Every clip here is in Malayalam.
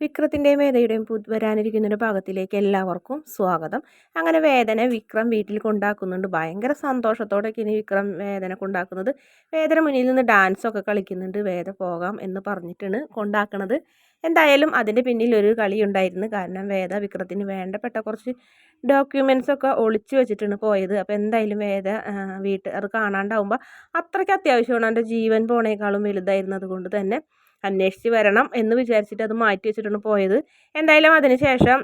വിക്രത്തിന്റെയും വേദയുടെയും വരാനിരിക്കുന്ന ഒരു ഭാഗത്തിലേക്ക് എല്ലാവർക്കും സ്വാഗതം. അങ്ങനെ വേദന വിക്രം വീട്ടിൽ കൊണ്ടാക്കുന്നുണ്ട്. ഭയങ്കര സന്തോഷത്തോടെയൊക്കെയാണ് വിക്രം വേദന കൊണ്ടാക്കുന്നത്. വേദന മുന്നിൽ നിന്ന് ഡാൻസൊക്കെ കളിക്കുന്നുണ്ട്. വേദ പോകാം എന്ന് പറഞ്ഞിട്ടാണ് കൊണ്ടാക്കുന്നത് എന്തായാലും അതിന്റെ പിന്നിൽ ഒരു കളി ഉണ്ടായിരുന്നു. കാരണം വേദ വിക്രത്തിന് വേണ്ടപ്പെട്ട കുറച്ച് ഡോക്യുമെൻസൊക്കെ ഒളിച്ചു വെച്ചിട്ടാണ് പോയത്. അപ്പോൾ എന്തായാലും വേദ വീട്ട് അത് കാണാണ്ടാവുമ്പോൾ അത്രയ്ക്ക് അത്യാവശ്യമാണ്. എന്റെ ജീവൻ പോണേക്കാളും വലുതായിരുന്നത് കൊണ്ട് തന്നെ. അന്വേഷിച്ച് വരണം എന്ന് വിചാരിച്ചിട്ട് അത് മാറ്റി വെച്ചിട്ടാണ് പോയത്. എന്തായാലും അതിനുശേഷം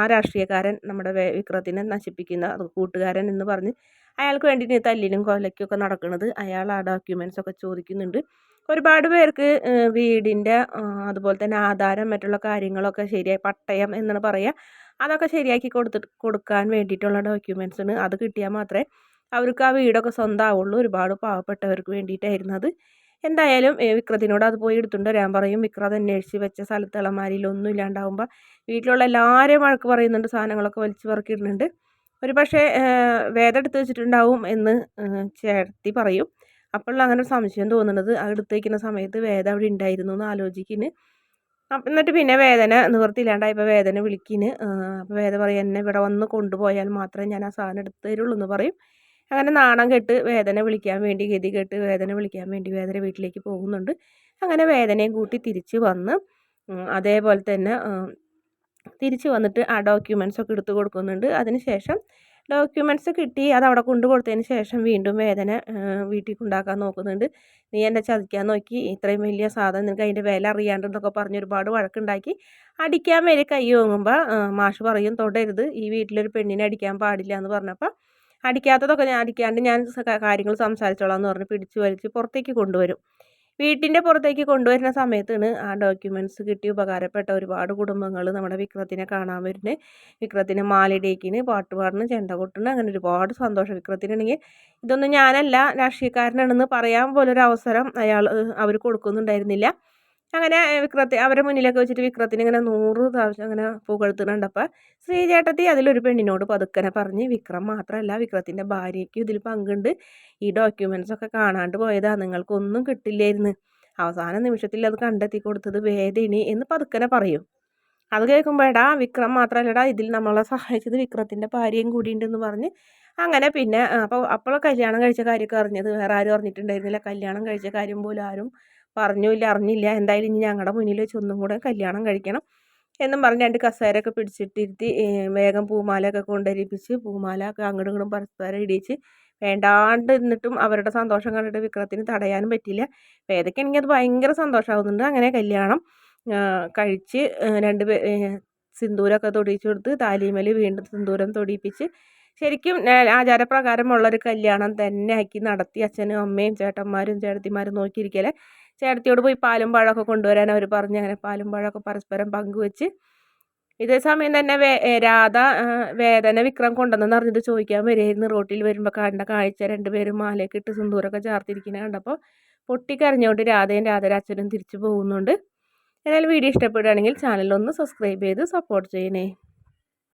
ആ രാഷ്ട്രീയക്കാരൻ നമ്മുടെ വിക്രത്തിനെ നശിപ്പിക്കുന്ന കൂട്ടുകാരൻ എന്ന് പറഞ്ഞ് അയാൾക്ക് വേണ്ടിയിട്ട് തല്ലിലും കൊലയ്ക്കൊക്കെ നടക്കുന്നത് അയാൾ ആ ഡോക്യുമെന്റ്സ് ഒക്കെ ചോദിക്കുന്നുണ്ട്. ഒരുപാട് പേർക്ക് വീടിന്റെ അതുപോലെ തന്നെ ആധാരം മറ്റുള്ള കാര്യങ്ങളൊക്കെ ശരിയായി പട്ടയം എന്നാണ് പറയുക അതൊക്കെ ശരിയാക്കി കൊടുത്തിട്ട് കൊടുക്കാൻ വേണ്ടിയിട്ടുള്ള ആണ്. അത് കിട്ടിയാൽ മാത്രമേ അവർക്ക് ആ വീടൊക്കെ സ്വന്തമാവുള്ളൂ. ഒരുപാട് പാവപ്പെട്ടവർക്ക് വേണ്ടിയിട്ടായിരുന്നു അത്. എന്തായാലും വിക്രത്തിനോട് അത് പോയി എടുത്തുണ്ട്. വരാൻ പറയും വിക്രത് അന്വേഷിച്ച് വെച്ച സ്ഥലത്ത് ഇളമാരിയിലൊന്നും ഇല്ലാണ്ടാവുമ്പോൾ വീട്ടിലുള്ള എല്ലാവരെയും വഴക്ക് പറയുന്നുണ്ട് സാധനങ്ങളൊക്കെ വലിച്ചു പറക്കിയിടുന്നുണ്ട്. ഒരു പക്ഷേ വേദം എടുത്ത് വെച്ചിട്ടുണ്ടാവും എന്ന് ചേർത്തി പറയും. അപ്പോൾ അങ്ങനെ ഒരു സംശയം തോന്നുന്നത്. അത് എടുത്ത് വയ്ക്കുന്ന സമയത്ത് വേദം അവിടെ ഉണ്ടായിരുന്നു എന്ന് ആലോചിക്കുന്നു. എന്നിട്ട് പിന്നെ വേദന നിവർത്തിയില്ലാണ്ടായപ്പോൾ വേദന വിളിക്കിന് അപ്പോൾ വേദ പറയും എന്നെ ഇവിടെ വന്ന് കൊണ്ടുപോയാൽ മാത്രമേ ഞാൻ ആ സാധനം എടുത്ത് തരുള്ളൂ എന്ന് പറയും. അങ്ങനെ നാണം കെട്ട് വേദന വിളിക്കാൻ വേണ്ടി ഗതി കെട്ട് വേദന വിളിക്കാൻ വേണ്ടി വേദന വീട്ടിലേക്ക് പോകുന്നുണ്ട്. അങ്ങനെ വേദനയും കൂട്ടി തിരിച്ച് വന്ന് അതേപോലെ തന്നെ തിരിച്ച് വന്നിട്ട് ആ ഡോക്യുമെന്റ്സ് ഒക്കെ എടുത്തു കൊടുക്കുന്നുണ്ട്. അതിന് ശേഷം ഡോക്യുമെന്റ്സ് കിട്ടി അത് അവിടെ കൊണ്ടു കൊടുത്തതിന് ശേഷം വീണ്ടും വേദന വീട്ടിൽ കൊണ്ടാക്കാൻ നോക്കുന്നുണ്ട്. നീ എന്നെ ചതിക്കാൻ നോക്കി. ഇത്രയും വലിയ സാധനം നിനക്ക് അതിന്റെ വില അറിയാണ്ടെന്നൊക്കെ പറഞ്ഞ് ഒരുപാട് വഴക്കുണ്ടാക്കി. അടിക്കാൻ വരെ കൈ ഓങ്ങുമ്പോൾ മാഷ് പറയും തൊടരുത്. ഈ വീട്ടിലൊരു പെണ്ണിനെ അടിക്കാൻ പാടില്ല എന്ന് പറഞ്ഞപ്പോൾ അടിക്കാത്തതൊക്കെ ഞാൻ അടിക്കാണ്ട് ഞാൻ കാര്യങ്ങൾ സംസാരിച്ചോളാം എന്ന് പറഞ്ഞ് പിടിച്ചു വലിച്ച് പുറത്തേക്ക് കൊണ്ടുവരും. വീട്ടിന്റെ പുറത്തേക്ക് കൊണ്ടുവരുന്ന സമയത്താണ് ആ ഡോക്യുമെന്റ്സ് കിട്ടി ഉപകാരപ്പെട്ട ഒരുപാട് കുടുംബങ്ങൾ നമ്മുടെ വിക്രത്തിനെ കാണാൻ വരുന്നത് വിക്രത്തിനെ മാലിടേക്കിന് പാട്ട് പാടുന്നു ചെണ്ട കൊട്ടുന്നു അങ്ങനെ ഒരുപാട് സന്തോഷം. വിക്രത്തിനാണെങ്കിൽ ഇതൊന്നും ഞാനല്ല രാഷ്ട്രീയക്കാരനാണെന്ന് പറയാൻ പോലൊരു അവസരം അയാൾ അവർ കൊടുക്കുന്നുണ്ടായിരുന്നില്ല. അങ്ങനെ വിക്രത്തെ അവരെ മുന്നിലൊക്കെ വെച്ചിട്ട് വിക്രത്തിന് ഇങ്ങനെ നൂറ് പ്രാവശ്യം അങ്ങനെ പുകഴ്ത്തുന്നുണ്ടപ്പോൾ ശ്രീചേട്ടത്തി അതിലൊരു പെണ്ണിനോട് പതുക്കനെ പറഞ്ഞ് വിക്രം മാത്രമല്ല വിക്രത്തിന്റെ ഭാര്യയ്ക്കും ഇതിൽ പങ്കുണ്ട്. ഈ ഡോക്യുമെൻസൊക്കെ കാണാണ്ട് പോയതാണ് നിങ്ങൾക്കൊന്നും കിട്ടില്ലായിരുന്നു അവസാന നിമിഷത്തിൽ അത് കണ്ടെത്തി കൊടുത്തത് വേദിനി എന്ന് പതുക്കനെ പറയും. അത് കേൾക്കുമ്പോഴാ വിക്രം മാത്രമല്ലടാ ഇതിൽ നമ്മളെ സഹായിച്ചത് വിക്രത്തിന്റെ ഭാര്യയും കൂടിയുണ്ടെന്ന് പറഞ്ഞ്. അങ്ങനെ പിന്നെ അപ്പോൾ അപ്പോൾ കല്യാണം കഴിച്ച കാര്യമൊക്കെ അറിഞ്ഞത്. വേറെ ആരും അറിഞ്ഞിട്ടുണ്ടായിരുന്നില്ല. കല്യാണം കഴിച്ച കാര്യം പോലും ആരും പറഞ്ഞില്ല അറിഞ്ഞില്ല. എന്തായാലും ഇനി ഞങ്ങളുടെ മുന്നിൽ വെച്ച് ഒന്നും കൂടെ കല്യാണം കഴിക്കണം എന്നും പറഞ്ഞ് രണ്ട് കസേരയൊക്കെ പിടിച്ചിട്ടിരുത്തി വേഗം പൂമാലയൊക്കെ കൊണ്ടുവരിപ്പിച്ച് പൂമാല ഒക്കെ അങ്ങോട്ടും ഇങ്ങോട്ടും പരസ്പരം ഇടിച്ച് വേണ്ടാണ്ട് എന്നിട്ടും അവരുടെ സന്തോഷം കണ്ടിട്ട് വിക്രത്തിന് തടയാനും പറ്റില്ല. വേദയ്ക്കാണെങ്കിൽ അത് ഭയങ്കര സന്തോഷമാകുന്നുണ്ട് അങ്ങനെ കല്യാണം കഴിച്ച് രണ്ട് സിന്ദൂരമൊക്കെ തൊടിയിച്ചു കൊടുത്ത് താലിമേൽ വീണ്ടും സിന്ദൂരം തൊടിയിപ്പിച്ച് ശരിക്കും ആചാരപ്രകാരമുള്ളൊരു കല്യാണം തന്നെ ആക്കി നടത്തി അച്ഛനും അമ്മയും ചേട്ടന്മാരും ചേട്ടത്തിമാരും നോക്കിയിരിക്കലെ ചേട്ടത്തിയോട് പോയി പാലും പഴമൊക്കെ കൊണ്ടുവരാൻ അവർ പറഞ്ഞു. അങ്ങനെ പാലും പഴമൊക്കെ പരസ്പരം പങ്കുവെച്ച്. ഇതേ സമയം തന്നെ വേ രാധ വേദന വിക്രം കൊണ്ടുവന്നെന്ന് അറിഞ്ഞിട്ട് ചോദിക്കാൻ വരികയായിരുന്നു. റോട്ടിൽ വരുമ്പോൾ കണ്ട കാഴ്ച രണ്ടുപേരും മാലയൊക്കെ ഇട്ട് സിന്ദൂരൊക്കെ ചാർത്തിരിക്കുന്നത് കണ്ടപ്പോൾ പൊട്ടിക്കരഞ്ഞുകൊണ്ട് രാധയും രാധയുടെ അച്ഛനും തിരിച്ചു പോകുന്നുണ്ട്. ഏതായാലും വീഡിയോ ഇഷ്ടപ്പെടുകയാണെങ്കിൽ ചാനലൊന്ന് സബ്സ്ക്രൈബ് ചെയ്ത് സപ്പോർട്ട് ചെയ്യണേ.